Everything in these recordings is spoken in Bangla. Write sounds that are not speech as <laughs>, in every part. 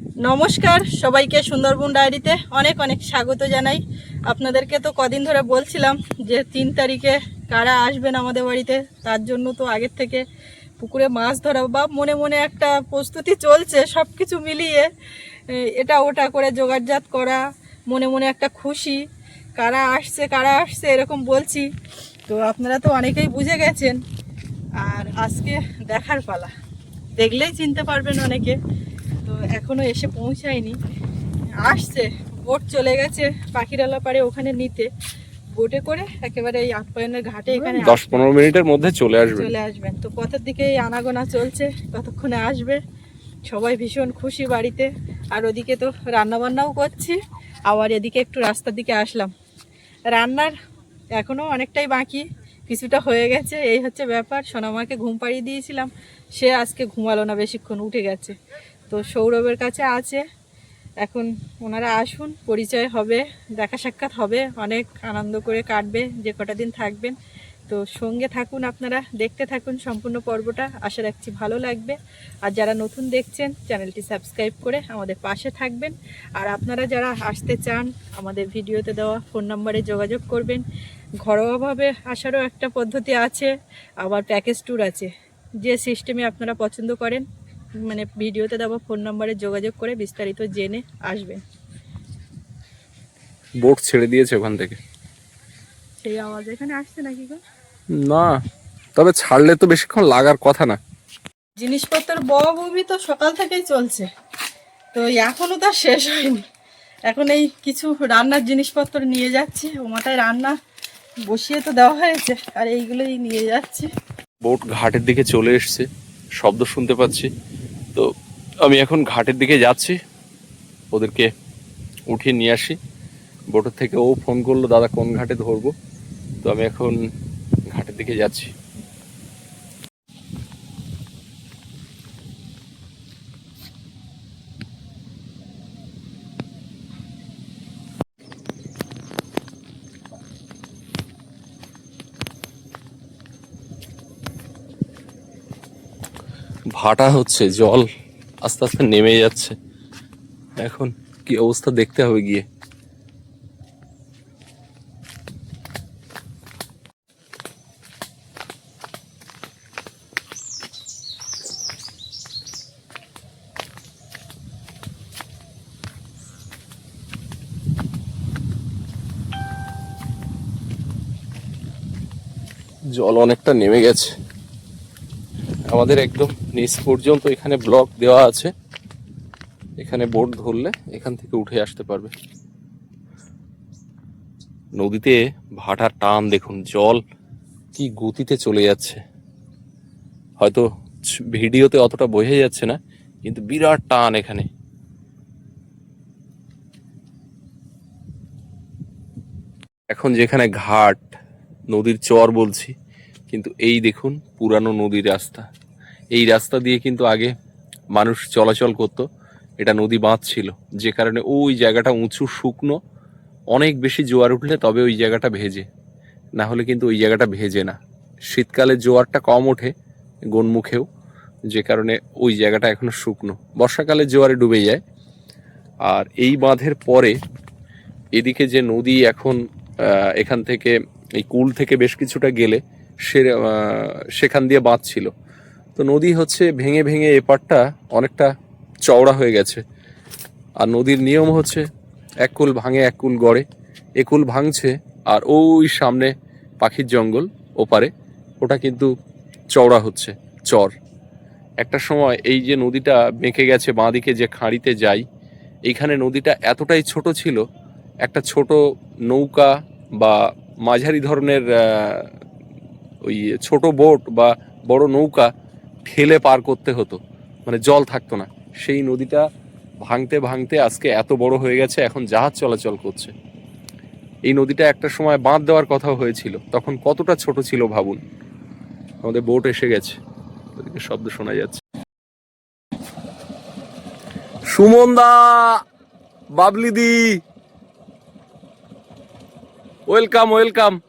নমস্কার সবাইকে সুন্দরবন ডায়েরিতে অনেক অনেক স্বাগত জানাই। আপনাদেরকে তো কদিন ধরে বলছিলাম যে তিন তারিখে কারা আসবেন আমাদের বাড়িতে, তার জন্য তো আগের থেকে পুকুরে মাছ ধরা বা মনে মনে একটা প্রস্তুতি চলছে সব কিছু মিলিয়ে এটা ওটা করে জোগাড়জাত করা, মনে মনে একটা খুশি, কারা আসছে কারা আসছে এরকম বলছি। তো আপনারা তো অনেকেই বুঝে গেছেন, আর আজকে দেখার পালা। দেখলেই চিনতে পারবেন অনেকে। তো এখনও এসে পৌঁছায়নি। আসছে বোট চলে গেছে পাখিরালা পারে ওখানে নিতে। বোটে করে একেবারে এই আপ্যায়নের ঘাটে এখানে দশ পনেরো মিনিটের মধ্যে চলে আসবে। চলে আসবেন। তো পথের দিকে এই আনাগোনা চলছে কতক্ষণে আসবে। সবাই ভীষণ খুশি বাড়িতে। আর ওদিকে তো রান্না বান্নাও করছি আবার এদিকে একটু রাস্তার দিকে আসলাম। রান্নার এখনও অনেকটাই বাকি কিছুটা হয়ে গেছে। এই হচ্ছে ব্যাপার সোনামাকে ঘুম পাড়িয়ে দিয়েছিলাম। সে আজকে ঘুমালো না বেশিক্ষণ উঠে গেছে। তো সৌরভের কাছে আছে। এখন ওনারা আসুন, পরিচয় হবে, দেখা সাক্ষাৎ হবে। অনেক আনন্দ করে কাটবে, যে কটা দিন থাকবেন। তো সঙ্গে থাকুন আপনারা, দেখতে থাকুন সম্পূর্ণ পর্বটা। আশা রাখছি ভালো লাগবে। আর যারা নতুন দেখছেন, চ্যানেলটি সাবস্ক্রাইব করে আমাদের পাশে থাকবেন। আর আপনারা যারা আসতে চান, আমাদের ভিডিওতে দেওয়া ফোন নম্বরে যোগাযোগ করবেন। ঘরোয়াভাবে আসারও একটা পদ্ধতি আছে, আবার প্যাকেজ ট্যুর আছে। যে সিস্টেমে আপনারা পছন্দ করেন মানে ভিডিওতে দেওয়া ফোন নম্বরে যোগাযোগ করে বিস্তারিত জেনে আসবেন বোট ছেড়ে দিয়েছে ওখান থেকে। সেই আওয়াজ এখানে আসছে নাকি গো? না তবে ছাড়লে তো বেশিক্ষণ লাগার কথা না। জিনিসপত্র বড় বমি তো সকাল থেকেই চলছে তো এখনও তার শেষ হয়নি। এখন এই কিছু রান্নার জিনিসপত্র নিয়ে যাচ্ছি ও মাথায় রান্না বসিয়ে তো দেওয়া হয়েছে আর এইগুলোই নিয়ে যাচ্ছি। বোট ঘাটের দিকে চলে এসছে শব্দ শুনতে পাচ্ছি। তো আমি এখন ঘাটের দিকে যাচ্ছি। ওদেরকে উঠিয়ে নিয়ে আসি। বোটের থেকে ও ফোন করল, দাদা, কোন ঘাটে ধরবো? তো আমি এখন ঘাটের দিকে যাচ্ছি। ভাটা হচ্ছে, জল আস্তে আস্তে নেমে যাচ্ছে। এখন কি অবস্থা দেখতে হবে গিয়ে। জল অনেকটা নেমে গেছে। আমাদের একদম নিচ পর্যন্ত এখানে ব্লক দেওয়া আছে। এখানে বোট ধরলে এখান থেকে উঠে আসতে পারবে। নদীতে ভাটার টান, দেখুন জল কি গতিতে চলে যাচ্ছে। হয়তো ভিডিওতে অতটা বোঝা যাচ্ছে না, কিন্তু বিরাট টান এখানে। এখন যেখানে ঘাট, নদীর চর বলছি, কিন্তু এই দেখুন পুরানো নদীর রাস্তা। এই রাস্তা দিয়ে কিন্তু আগে মানুষ চলাচল করত। এটা নদী বাঁধ ছিল। যে কারণে ওই জায়গাটা উঁচু, শুকনো, অনেক বেশি জোয়ার উঠলে তবে ওই জায়গাটা ভেজে। না হলে কিন্তু ওই জায়গাটা ভেজে না। শীতকালে জোয়ারটা কম ওঠে গনমুখেও, যে কারণে ওই জায়গাটা এখনও শুকনো। বর্ষাকালে জোয়ারে ডুবে যায়। আর এই বাঁধের পরে এদিকে যে নদী এখন এখান থেকে এই কুল থেকে বেশ কিছুটা গেলে সে সেখান দিয়ে বাঁধ ছিল। তো নদী হচ্ছে ভেঙে ভেঙে এপারটা অনেকটা চওড়া হয়ে গেছে। আর নদীর নিয়ম হচ্ছে এক কুল ভাঙে, এক কুল গড়ে। এ কুল ভাঙছে আর ওই সামনে পাখির জঙ্গল ওপারে। ওটা কিন্তু চওড়া হচ্ছে, চর। একটা সময় এই যে নদীটা বেঁকে গেছে, বাঁদিকে যে খাঁড়িতে যাই, এইখানে নদীটা এতটাই ছোট ছিল, একটা ছোট নৌকা বা মাঝারি ধরনের ওই ছোট বোট বা বড় নৌকা ঠেলে পার করতে হতো। মানে জল থাকতো না। সেই নদীটা ভাঙতে ভাঙতে আজকে এত বড় হয়ে গেছে, এখন জাহাজ চলাচল করছে। এই নদীটা একটা সময় বাঁধ দেওয়ার কথা হয়েছিল। তখন কতটা ছোট ছিল ভাবুন? আমাদের বোট এসে গেছে। শব্দ শোনা যাচ্ছে। সুমন দা, বাবলি দি। Welcome welcome.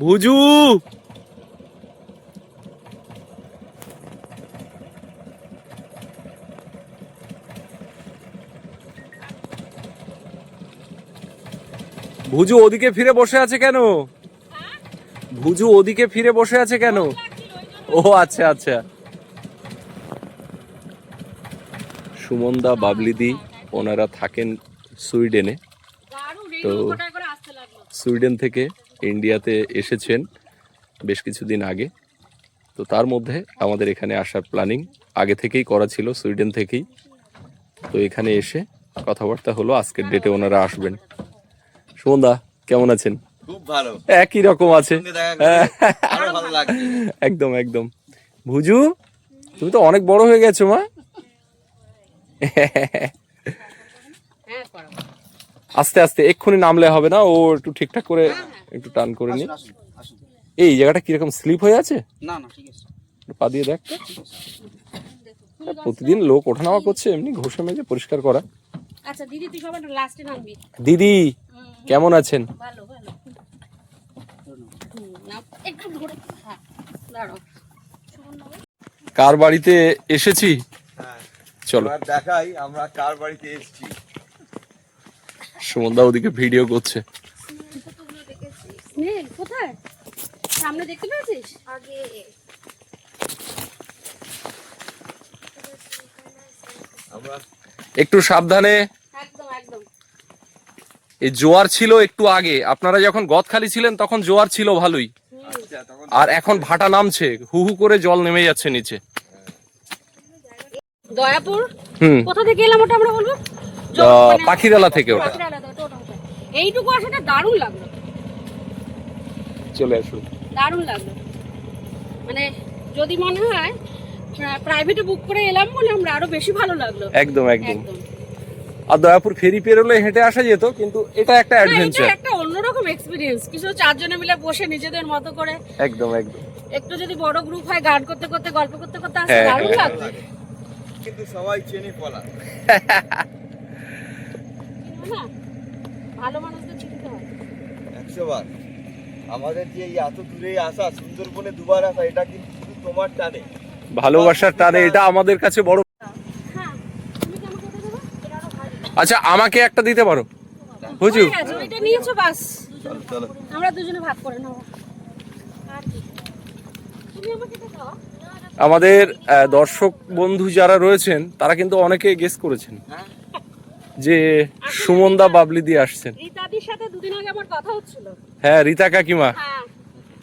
ভুজু! ভুজু ওদিকে ফিরে বসে আছে কেন? ভুজু ওদিকে ফিরে বসে আছে কেন? ও আচ্ছা আচ্ছা। সুমনদা, বাবলিদি, ওনারা থাকেন সুইডেনে। তো সুইডেন থেকে ইন্ডিয়াতে এসেছেন বেশ কিছুদিন আগে। তো তার মধ্যে আমাদের এখানে আসার প্ল্যানিং আগে থেকেই করা ছিল, সুইডেন থেকেই। তো এখানে এসে কথাবার্তা হলো, আজকের ডেটে ওনারা আসবেন। সুমনদা কেমন আছেন? খুব ভালো। একই রকম আছে। একদম একদম। ভুজু তুমি তো অনেক বড় হয়ে গেছো মা। আস্তে আস্তে এক্ষুনি নামলে হবে না? ও একটু ঠিকঠাক করে একটু টান করে নি এই জায়গাটা কীরকম স্লিপ হয়ে আছে? না না ঠিক আছে। পা দিয়ে দেখ। হ্যাঁ, প্রতিদিন লোক ওঠানামা করছে এমনি ঘষে মেজে পরিষ্কার করা। আচ্ছা দিদি তুই সবার লাস্টে নামবি। দিদি! কেমন আছেন? হ্যাঁ কার বাড়িতে এসেছি? হ্যাঁ চলো। দেখাই আমরা কার বাড়িতে এসেছি। সুমনদা ওদিকে ভিডিও করছে। কোথায়? সামনে দেখতে পেয়েছিস? আগে আমরা একটু সাবধানে এই জোয়ার ছিল একটু আগে। আপনারা যখন গদখালি ছিলেন তখন জোয়ার ছিল ভালোই। আর এখন ভাটা নামছে হু হু করে জল নেমে যাচ্ছে নিচে। দয়াপুর? কোথা থেকে এলাম ওটা আমরা বলব? আহ, পাখিরালা থেকে ওটা। এইটুকু আসাটা দারুণ লাগল। চলে আসুন। দারুণ লাগল। মানে যদি মনে হয় প্রাইভেটে বুক করে এলাম বলে আমরা আরও বেশি ভালো লাগল। একদম। একদম। আর দয়াপুর ফেরি পেরোলে হেঁটে আসা যেত কিন্তু এটা একটা এটা অ্যাডভেঞ্চার একটা অন্যরকম এক্সপিরিয়েন্স কিছু চারজনে মিলে বসে নিজেদের মতো করে। একদম একদম। একটু যদি বড় গ্রুপ হয় গান করতে করতে গল্প করতে করতে আসতে হ্যাঁ, দারুণ হ্যাঁ। লাগবে। কিন্তু সবাই চেনে পলা। না ভালো মানুষদের চিনতে হয়। একশো বার। আমাদের যে এই এত দূরে আসা সুন্দরবনে দুবার আসা এটা কিন্তু শুধু তোমার টানে। ভালোবাসার টানে এটা আমাদের কাছে বড় হ্যাঁ তুমি কি আমাকে এটা দেবে এটা আরও ভালো আচ্ছা আমাকে একটা দিতে পারো? বুঝু ওইটা নিয়েছো বাস। আমরা দুজনে ভাগ করে নেব। এটা দাও। আমাদের দর্শক বন্ধু যারা রয়েছেন তারা কিন্তু অনেকে গেস করেছেন হ্যাঁ। যে সুমনদা বাবলি দিয়ে আসছেন। রীতাদির সাথে দুদিন আগে আমার কথা হচ্ছিল। হ্যাঁ রীতা কাকিমা। হ্যাঁ।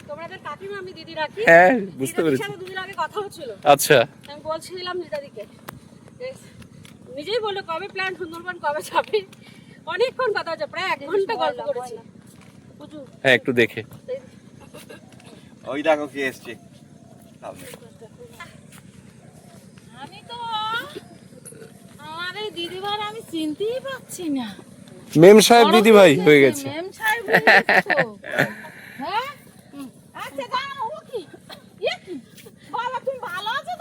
তোমাদের কাকিমা আমি দিদি রাখি। হ্যাঁ বুঝতে পেরেছি। দুদিন আগে কথা হচ্ছিল। আচ্ছা। আমি বলছিলাম রীতাদিকে। নিজেই বলল কবে প্ল্যান সুন্দরবন কবে যাবে? অনেকক্ষণ কথা হচ্ছে প্রায় এক ঘণ্টা গল্প করেছি। হ্যাঁ একটু দেখে। ওই দেখো কে এসছে। আমি তো আমার এই দিদিভার আমি চিনতেই পাচ্ছি না। মেম সাহেব দিদি ভাই হয়ে গেছে মেম সাহেব হয়ে হ্যাঁ? আচ্ছা দাঁড়াও, ও কি? এ কি? বাবা তুমি ভালো আছো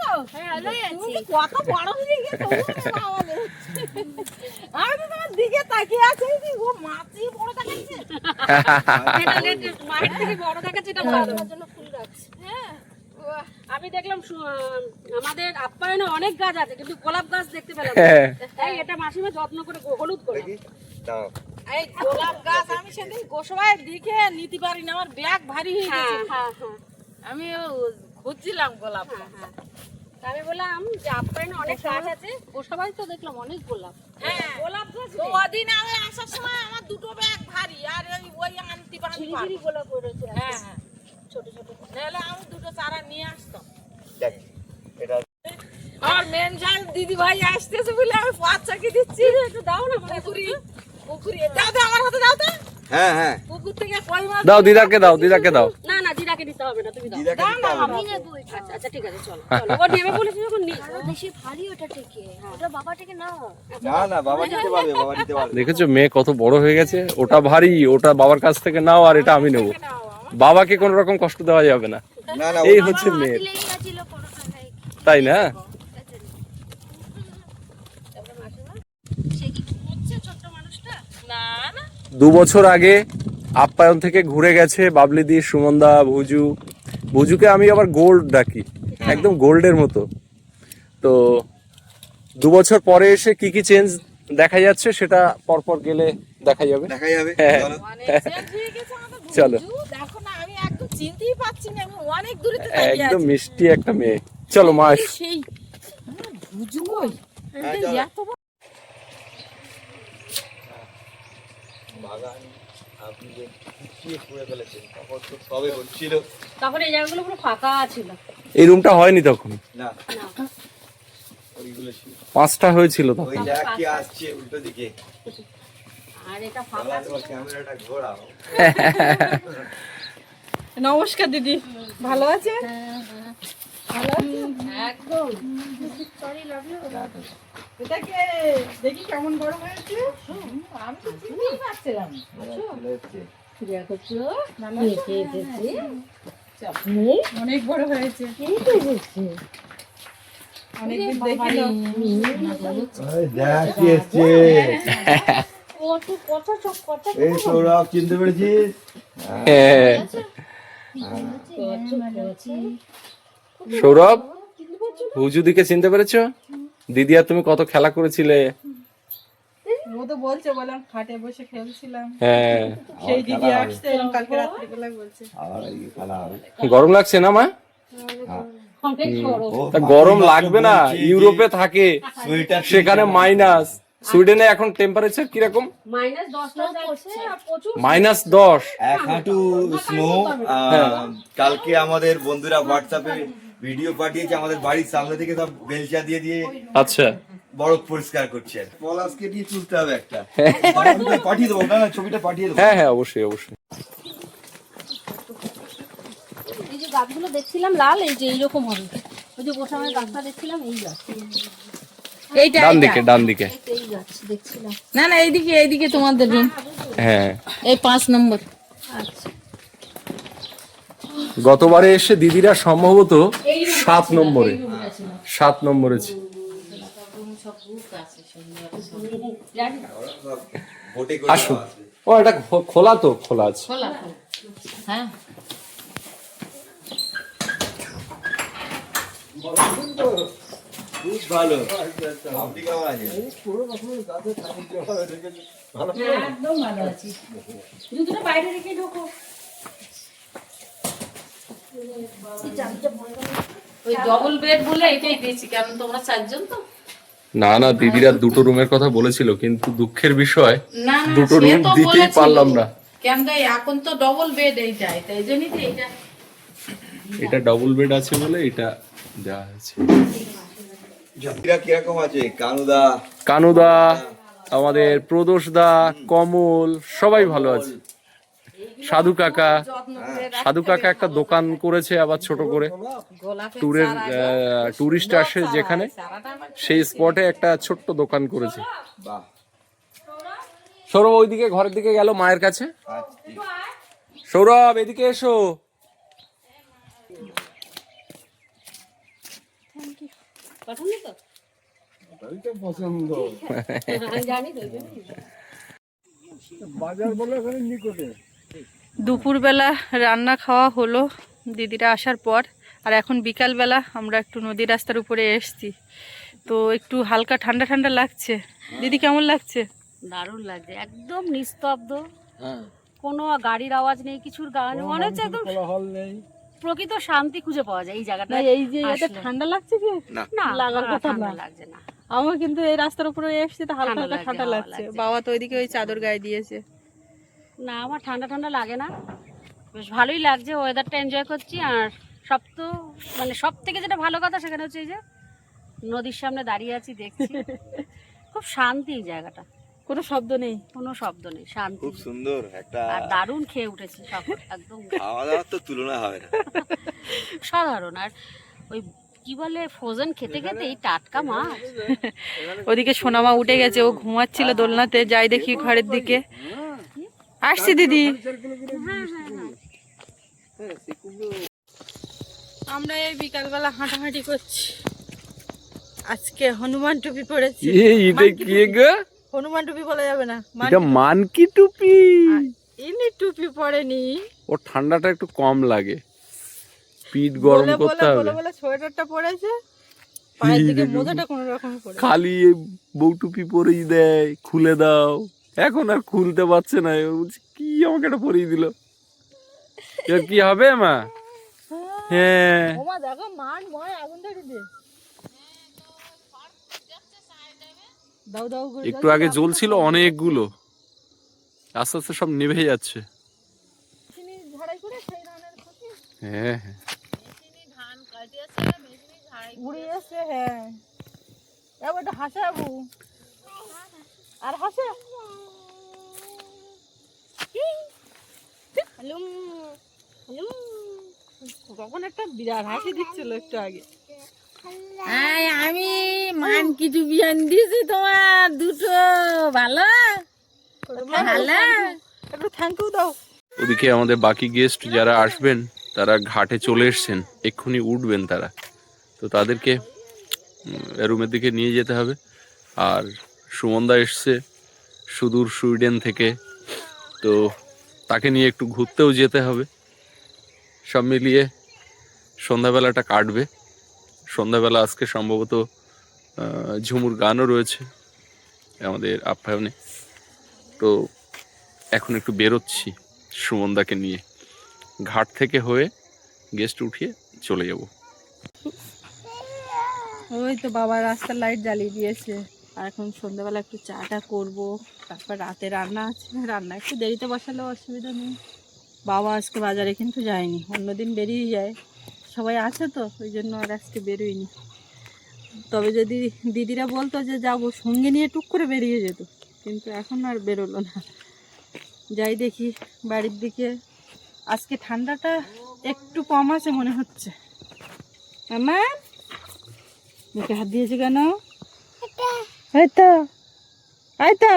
তো তুমি তো কত বড় হয়ে গেছো ওরে বাবা রে। আমি তো তোমার দিকে তাকিয়ে আছি ও মাছি বড় দেখাচ্ছে? মায়ের থেকে বড় দেখাচ্ছে এটা ভালো জন্য ফুল রাখছি। হ্যাঁ আমি দেখলাম আমাদের আপ্যায়নে অনেক গাছ আছে কিন্তু গোলাপ গাছ দেখতে পেলাম। হ্যাঁ। এটা মাসিমা যত্ন করে হলুদ করে। এই গোলাপ গাছ আমি সেদিন গোসবায় দেখে নিতে পারি না আমার ব্যাগ ভারী হয়ে হ্যাঁ গেছে। হ্যাঁ হ্যাঁ। আমি খুঁজছিলাম গোলাপ হ্যাঁ, হ্যাঁ। তা আমি বললাম যে আপ্যায়নে অনেক গাছ আছে। গোসাবাই তো দেখলাম অনেক গোলাপ। হ্যাঁ গোলাপ গাছ তো ওদিন আমি আসার সময় আমার দুটো ব্যাগ ভারী আর ওই ওই আনতে পারি ঝিরিঝিরি গোলাপ রয়েছে হ্যাঁ হ্যাঁ। ছোট ছোট। নাহলে আমি দুটো চারা নিয়ে আসতাম। দেখ এটা আমার মেন ঝাল দিদি ভাই আসতেছে বলে আমি বাচ্চাকে দিচ্ছি। একটু দাও না পুকুরি পুকুরি। দাও তো আমার হাতে দাও তো। হ্যাঁ হ্যাঁ। পুকুর থেকে কই মাছ দাও দিদাকে দাও দিদাকে দাও। দিদাকে দিতে হবে না তুমি দাও। দিদাকে দিতে হবে না। আচ্ছা আচ্ছা ঠিক আছে চলো। চলো। ও নেবে বলেছি যখন নি বেশি ভারী ওটা টেকে। ওটা বাবা টেকে না। না না বাবা দিতে পারবে বাবা দিতে পারবে। দেখেছ মেয়ে কত বড় হয়ে গেছে ওটা ভারী ওটা বাবার কাছ থেকে নাও আর এটা আমি নেব। বাবাকে কোনো রকম কষ্ট দেওয়া যাবে না। না না এই হচ্ছে মেয়ে। তাই না? না না। দু বছর আগে আপ্যায়ন থেকে ঘুরে গেছে বাবলিদি সুমনদা ভুজু। ভুজুকে আমি আবার গোল্ড ডাকি একদম গোল্ডের মতো। তো দু বছর পরে এসে কি কি চেঞ্জ দেখা যাচ্ছে সেটা পরপর গেলে দেখা যাবে দেখা যাবে হ্যাঁ। চলো। একদম চিনতেই পারছি না আমি অনেক দূরে দাঁড়িয়ে একদম আছি। মিষ্টি একটা মেয়ে। চলো মা হ্যাঁ, বাগান। পিছিয়ে করে ফেলেছেন তখন তো সবে হচ্ছিল তখন এই জায়গাগুলো পুরো ফাঁকা ছিল। এই রুমটা হয়নি তখন? না। ওইগুলো ছিল। পাঁচটা হয়েছিল তখন? ওই দেখ কি আসছে উল্টো দিকে। আর এটা ফাঁকা ক্যামেরাটা ঘোরাও। নমস্কার দিদি। ভালো আছে? একদম। এটাকে দেখি কেমন বড় হয়েছে। আমি তো চিনতেই পারছিলাম। অনেক বড় হয়েছে। এসছে। চিনতে পেরেছিস? হ্যাঁ। সৌরভ হুজুদিকে চিনতে পেরেছ? দিদি আর তুমি কত খেলা করেছিলে? ও তো বলছে বললাম খাটে বসে খেলছিলাম। হ্যাঁ। সেই দিদি আসছে কালকে রাত্রিবেলা বলছে। গরম লাগছে না মা? গরম। লাগবে না ইউরোপে থাকে সেখানে মাইনাস। সুইডেনে এখন টেম্পারেচার কীরকম? মাইনাস দশ এক হাঁটু স্নো কালকে আমাদের বন্ধুরা হোয়াটসঅ্যাপে ভিডিও পাঠিয়েছে আমাদের বাড়ির সামনে থেকে সব বেলচা দিয়ে দিয়ে আচ্ছা। বরফ পরিষ্কার করছে। পলাশকে দিয়ে তুলতে হবে একটা। পাঠিয়ে দেবো না না ছবিটা পাঠিয়ে দেবো। হ্যাঁ হ্যাঁ অবশ্যই অবশ্যই। এই যে গাছগুলো দেখছিলাম লাল এই যে এইরকম হবে। ওই যে বসামের গাছটা দেখছিলাম এই গাছ। এইটা ডান দিকে ডান দিকে। এই গাছ দেখছিলাম। না না এইদিকে এইদিকে তোমাদের রুম হ্যাঁ। এই পাঁচ নম্বর। গতবারে এসে দিদিরা সম্ভবত সাত নম্বরে। সাত নম্বরে আসুন। ও এটা খোলা তো খোলা আছে। হ্যাঁ ভালো আপনি কেমন আছেন একদম ভালো আছি। বাইরে রেখে ঢোকো। ওই ডবল বেড বলে এটাই দিয়েছি কারণ তোমরা চারজন তো। না না দিদিরা দুটো রুমের কথা বলেছিল কিন্তু দুঃখের বিষয় দুটো রুম দিতেই পারলাম না। কেন এখন তো ডবল বেড এইটা এটা জন্যই তো এইটা। এটা ডবল বেড আছে বলে এটা দেওয়া হয়েছে। কীরকম আছে? কানুদা? কানুদা আমাদের প্রদোষদা কমল সবাই ভালো আছে। সাধু কাকা সাধু কাকা একটা দোকান করেছে আবার ছোট করে। ট্যুরের চারা, টুরিস্ট আসে যেখানে সেই স্পটে একটা ছোট্ট দোকান করেছে। সৌরভ ওইদিকে ঘরের দিকে গেল মায়ের কাছে। সৌরভ এদিকে এসো। <laughs> জানি তো ওই জন্যই। দুপুরবেলা রান্না খাওয়া হলো দিদিরা আসার পর। আর এখন বিকালবেলা আমরা একটু নদী রাস্তার উপরে এসছি। তো একটু হালকা ঠান্ডা ঠান্ডা লাগছে। দিদি কেমন লাগছে? দারুণ লাগছে একদম নিস্তব্ধ। কোনো গাড়ির আওয়াজ নেই কিছুর গান মনে হচ্ছে একদম প্রকৃত শান্তি খুঁজে পাওয়া যায় এই জায়গাটা। এই যে এটা ঠান্ডা লাগছে কি? না। লাগার কথা ঠান্ডা না। লাগছে না। আমার কিন্তু এই রাস্তার উপরে এসছি তো হালকা ঠান্ডা হালকা ঠান্ডা লাগছে। বাবা তো ওইদিকে ওই চাদর গায়ে দিয়েছে। না আমার ঠান্ডা ঠান্ডা লাগে না। বেশ ভালোই লাগছে ওয়েদারটা এনজয় করছি। আর সব তো মানে সব থেকে যেটা ভালো কথা সেখানে হচ্ছে এই যে নদীর সামনে দাঁড়িয়ে আছি দেখছি। <laughs> খুব শান্তি এই জায়গাটা। কোনো শব্দ নেই। কোনো শব্দ নেই শান্তি। খুব সুন্দর একটা আর দারুণ খেয়ে উঠেছি সব একদম। খাওয়া দাওয়ার তো তুলনা হবে না। <laughs> সাধারণ আর ওই কি বলে ফ্রোজেন খেতে খেতে এই টাটকা মাছ। ওদিকে সোনামা উঠে গেছে ও ঘুমাচ্ছিল দোলনাতে যাই দেখি ঘরের দিকে। আসছি দিদি। আমরা এই বিকালবেলা হাঁটাহাঁটি করছি। আজকে হনুমান টুপি পরেছি। এটা কি গো? হনুমান টুপি বলা যাবে না। এটা মানকি টুপি? ইনি টুপি? পরেনি। ও ঠান্ডাটা একটু কম লাগে। পিঠ গরম বলে করতে হবে। বলে বলে সোয়েটারটা পরেছে। পায়ের দিকে মোজাটা কোনো রকম করে খালি এই বউটুপি পরেই দেয় খুলে দাও। এখন আর খুলতে পারছে না বলছি কি আমাকে এটা পরিয়ে দিল? এবার কি হবে মা? হ্যাঁ। ওমা দেখো মাঠ ময় আগুন ধরে দে। দাও দাও একটু আগে জ্বলছিল অনেকগুলো। আস্তে আস্তে সব নিভে যাচ্ছে। চিনি ঝাড়াই করে সেই ধানের ক্ষতি। হ্যাঁ হ্যাঁ উড়ে এসছে হ্যাঁ এবার একটা হাসে আবু আর হাসে। কখন একটা বিরাট হাসি দিচ্ছিল একটু আগে। আমি মান কিছু বিয়ান দিয়েছি তোমার দুটো। ভালো? ভালো? একটু থ্যাংক ইউ দাও। ওদিকে আমাদের বাকি গেস্ট যারা আসবেন তারা ঘাটে চলে এসছেন। এক্ষুনি উঠবেন তারা। তো তাদেরকে রুমের দিকে নিয়ে যেতে হবে। আর সুমনদা এসছে সুদূর সুইডেন থেকে। তো তাকে নিয়ে একটু ঘুরতেও যেতে হবে। সব মিলিয়ে সন্ধ্যাবেলাটা কাটবে। সন্ধ্যাবেলা আজকে সম্ভবত ঝুমুর গানও রয়েছে আমাদের আপ্যায়নে। তো এখন একটু বেরোচ্ছি সুমনদাকে নিয়ে। ঘাট থেকে হয়ে গেস্ট উঠিয়ে চলে যাব। ওই তো বাবা, রাস্তার লাইট জ্বালিয়ে দিয়েছে। আর এখন সন্ধ্যাবেলা একটু চাটা করব। তারপর রাতে রান্না আছে। রান্না একটু দেরিতে বসালেও অসুবিধা নেই। বাবা আজকে বাজারে কিন্তু যায়নি। অন্যদিন বেরিয়ে যায়। সবাই আছে তো, ওই জন্য আর আজকে বেরোয়নি। তবে যদি দিদিরা বলতো যে যাব, সঙ্গে নিয়ে টুক করে বেরিয়ে যেত। কিন্তু এখন আর বেরোলো না। যাই দেখি বাড়ির দিকে। আজকে ঠান্ডাটা একটু কম আছে মনে হচ্ছে। আমার মুখে হাত দিয়েছে কেন? এই তো এই তো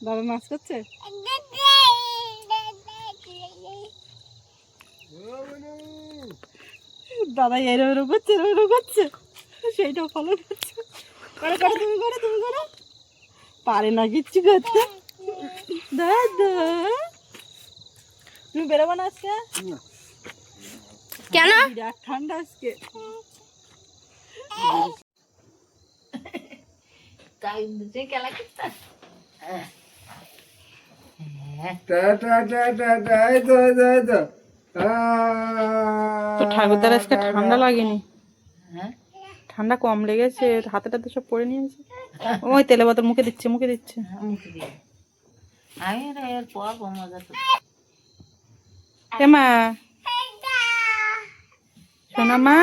বাবা মাছ করছে দাদা এরো এরো করছে এরো এরো করছে। সেইটাও ফলো করছে। করে করে, তুমি করে, তুমি করো। পারে না কিচ্ছু করতে। দাদা। তুমি বেরোবো না আজকে? কেন? বিরাট ঠান্ডা আজকে। তাই বুঝে খেলা করতে? তো ঠাকুরদার আজকে ঠান্ডা লাগেনি? হ্যাঁ? ঠান্ডা কম লেগেছে হাতে টাতে সব পরে নিয়েছে। ওই তেলে বাতার মুখে দিচ্ছে মুখে দিচ্ছে। আমি এর পর মজা মা শোনা মা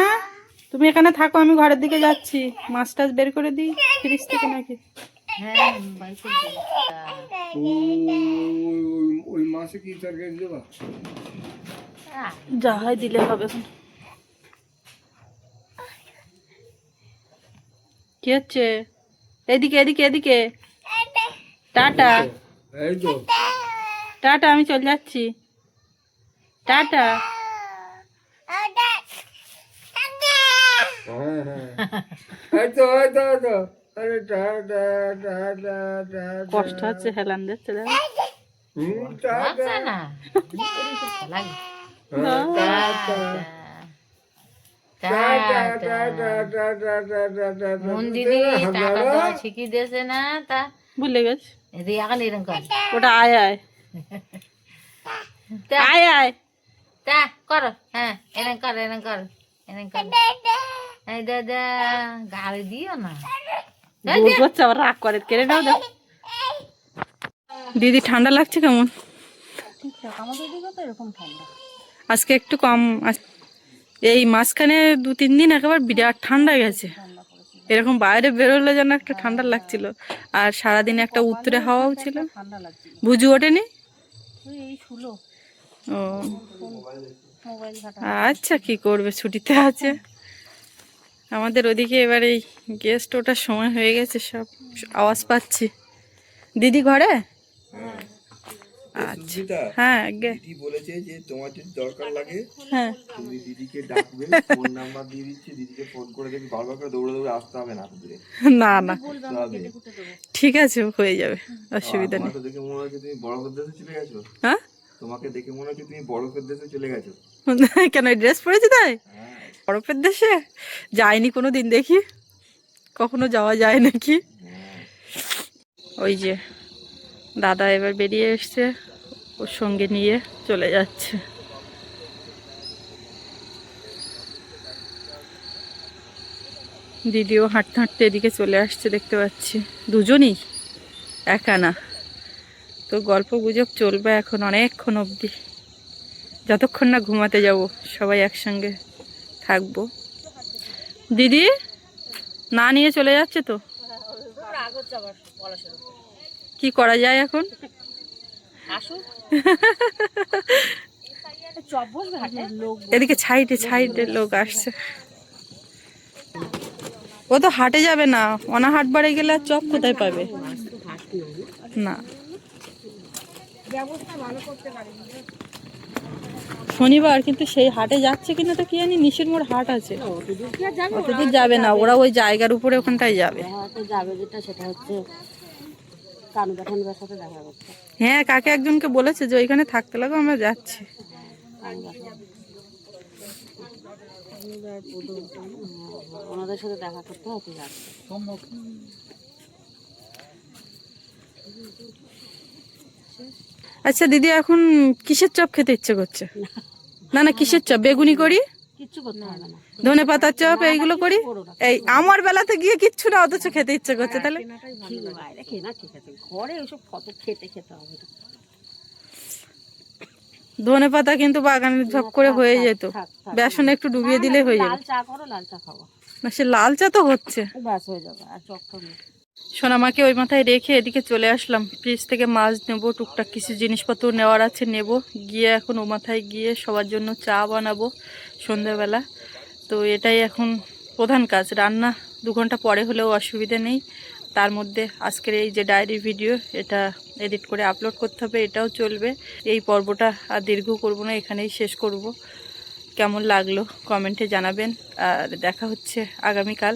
তুমি এখানে থাকো আমি ঘরের দিকে যাচ্ছি। মাছ টাছ বের করে দিই ফ্রিজ থেকে নাকি? হ্যাঁ যা হয় দিলে হবে। কি হচ্ছে? এদিকে এদিকে এদিকে। টাটা। টাটা আমি চলে যাচ্ছি। টাটা। হ্যাঁ, হ্যাঁ। কষ্ট হচ্ছে হেলানদের ছেলে হ্যাঁ, ভুলে গেছ। ওটা আয় আয়। আয় আয়। তা কর। হ্যাঁ এরকম কর এরকম কর এরকম কর। এই দাদা গাড়ি দিও না। আবার রাগ করে কেড়ে নাও দেখো দিদি ঠান্ডা লাগছে কেমন? আমাদের দিকে তো এরকম ঠান্ডা আজকে একটু কম এই মাঝখানে দু তিন দিন একেবারে বিরাট ঠান্ডা গেছে। এরকম বাইরে বেরোলে যেন একটা ঠান্ডা লাগছিল। আর সারাদিন একটা উত্তরে হাওয়াও ছিল। বুঝু ওঠেনি? এই শুলো। ও। আচ্ছা কি করবে? ছুটিতে আছে। আমাদের ওদিকে এবার এই গেস্ট ওটার সময় হয়ে গেছে সব। আওয়াজ পাচ্ছি। দিদি ঘরে? হ্যাঁ দিদি বলেছে যে তোমার যদি দরকার লাগে হ্যাঁ। তুমি দিদিকে ডাকবে ফোন নাম্বার দিয়ে দিচ্ছি দিদিকে ফোন করে দেবে বারবার করে দৌড়ে দৌড়ে আসতে হবে না দূরে না না। ঠিক আছে হয়ে যাবে অসুবিধা নেই। তো দেখে মনে হচ্ছে তুমি বরফের দেশে চলে গেছো। হ্যাঁ? তোমাকে দেখে মনে হচ্ছে তুমি বরফের দেশে চলে গেছো। <laughs> কেন ড্রেস পরেছি তাই? হ্যাঁ। বরফের দেশে? যাইনি কোনো দিন দেখি। কখনো যাওয়া যায় নাকি? ওই যে দাদা এবার বেরিয়ে এসছে ওর সঙ্গে নিয়ে চলে যাচ্ছে। দিদিও হাঁটতে হাঁটতে এদিকে চলে আসছে দেখতে পাচ্ছি। দুজনই একা না। তো গল্প গুজব চলবে এখন অনেকক্ষণ অবধি। যতক্ষণ না ঘুমাতে যাব, সবাই একসঙ্গে থাকব। দিদি, না নিয়ে চলে যাচ্ছে তো? কি করা যায় এখন? এদিকে সাইডে সাইডে লোক আসছে। ও তো হাটে যাবে না অনা হাট বাড়ে গেলে আর চপ কোথায় পাবে? না। শনিবার কিন্তু সেই হাটে যাচ্ছে কিনা তো কি জানি নিশির মোড় হাট আছে। অতদূর যাবে? না ওরা ওই জায়গার উপরে ওখানটায় যাবে। যাবে যেটা সেটা হচ্ছে কানুদা ঠানুদার সাথে দেখা করতে। হ্যাঁ কাকে একজনকে বলেছে যে ওইখানে থাকতে লাগো আমরা যাচ্ছি। ওনাদের সাথে দেখা করতে যাচ্ছে। আচ্ছা দিদি এখন কিসের চপ খেতে ইচ্ছে করছে? না না কিসের চপ? বেগুনি করি? কিচ্ছু করতে হবে না। ধনে পাতার চপ এইগুলো করি? এই আমার বেলাতে গিয়ে কিচ্ছু না অথচ খেতে ইচ্ছে করছে তাহলে? ঠিক বাইরে খেয়ে না ঠিক আছে ঘরে ওইসব কত খেতে খেতে হবে না ধনে পাতা কিন্তু বাগানে ঝপ করে হয়ে যেত। থাক। একটু ডুবিয়ে দিলে হয়ে যাবে। লাল চা করো লাল চা খাব। না সে লাল চা তো হচ্ছে। হয়ে যাবে আর চপ তো নেই। সোনামাকে ওই মাথায় রেখে এদিকে চলে আসলাম। ফ্রিজ থেকে মাছ নেব, টুকটাক কিছু জিনিসপত্র নেওয়ার আছে, নেব। গিয়ে এখন ও মাথায় গিয়ে সবার জন্য চা বানাবো সন্ধ্যাবেলা। তো এটাই এখন প্রধান কাজ। রান্না দু ঘণ্টা পরে হলেও অসুবিধা নেই। তার মধ্যে আজকের এই যে ডায়েরি ভিডিও, এটা এডিট করে আপলোড করতে হবে, এটাও চলবে। এই পর্বটা আর দীর্ঘ করব না, এখানেই শেষ করব। কেমন লাগল কমেন্টে জানাবেন। আর দেখা হচ্ছে আগামীকাল।